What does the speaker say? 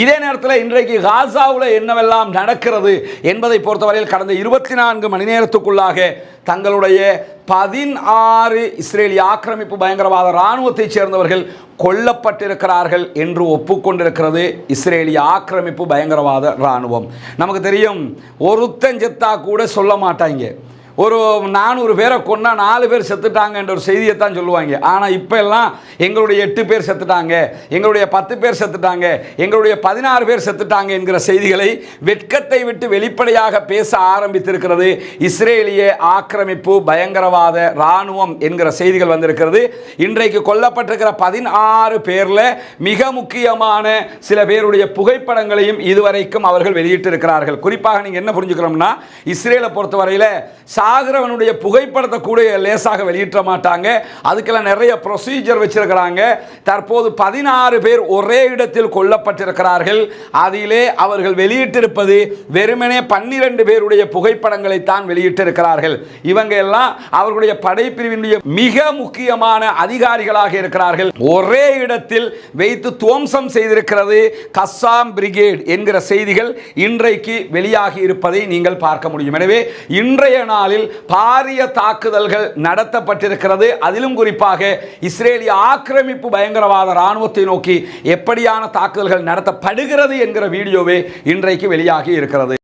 இதே நேரத்தில் இன்றைக்கு காசாவில் என்னவெல்லாம் நடக்கிறது என்பதை பொறுத்தவரையில் கடந்த இருபத்தி நான்கு மணி நேரத்துக்குள்ளாக தங்களுடைய பதினாறு இஸ்ரேலிய ஆக்கிரமிப்பு பயங்கரவாத இராணுவத்தைச் சேர்ந்தவர்கள் கொல்லப்பட்டிருக்கிறார்கள் என்று ஒப்புக்கொண்டிருக்கிறது இஸ்ரேலிய ஆக்கிரமிப்பு பயங்கரவாத இராணுவம். நமக்கு தெரியும் ஒருத்தஞ்செத்தா கூட சொல்ல மாட்டாங்க. ஒரு நானூறு பேரை கொன்னா நாலு பேர் செத்துட்டாங்கன்ற ஒரு செய்தியை தான் சொல்லுவாங்க. ஆனால் இப்போ எல்லாம் எங்களுடைய எட்டு பேர் செத்துட்டாங்க எங்களுடைய பத்து பேர் செத்துட்டாங்க எங்களுடைய பதினாறு பேர் செத்துட்டாங்க என்கிற செய்திகளை வெட்கத்தை விட்டு வெளிப்படையாக பேச ஆரம்பித்திருக்கிறது இஸ்ரேலிய ஆக்கிரமிப்பு பயங்கரவாத இராணுவம் என்கிற செய்திகள் வந்திருக்கிறது. இன்றைக்கு கொல்லப்பட்டிருக்கிற பதினாறு பேரில் மிக முக்கியமான சில பேருடைய புகைப்படங்களையும் இதுவரைக்கும் அவர்கள் வெளியிட்டிருக்கிறார்கள். குறிப்பாக நீங்கள் என்ன புரிஞ்சுக்கிறோம்னா இஸ்ரேலை பொறுத்தவரையில் சாகிறவனுடைய புகைப்படத்தை கூட லேசாக வெளியிட்ட மாட்டாங்க. அதுக்கெல்லாம் நிறைய ப்ரொசீஜர் வச்சிருக்கிறாங்க. தற்போது பதினாறு பேர் ஒரே இடத்தில் கொல்லப்பட்டிருக்கிறார்கள். அதிலே அவர்கள் வெளியிட்டிருப்பது வெறுமனே பன்னிரண்டு பேருடைய புகைப்படங்களை தான் வெளியிட்டிருக்கிறார்கள். இவங்க எல்லாம் அவர்களுடைய படைப்பிரிவினுடைய மிக முக்கியமான அதிகாரிகளாக இருக்கிறார்கள். ஒரே இடத்தில் வைத்து துவம்சம் செய்திருக்கிறது கஸ்ஸாம் பிரிகேட் என்கிற செய்திகள் இன்றைக்கு வெளியாகி இருப்பதை நீங்கள் பார்க்க முடியும். எனவே இன்றைய நாளில் பாரிய தாக்குதல்கள் நடத்தப்பட்டிருக்கிறது. அதிலும் குறிப்பாக இஸ்ரேலிய ஆக்கிரமிப்பு பயங்கரவாத இராணுவத்தை நோக்கி எப்படியான தாக்குதல்கள் நடத்தப்படுகிறது என்கிற வீடியோவே இன்றைக்கு வெளியாகி இருக்கிறது.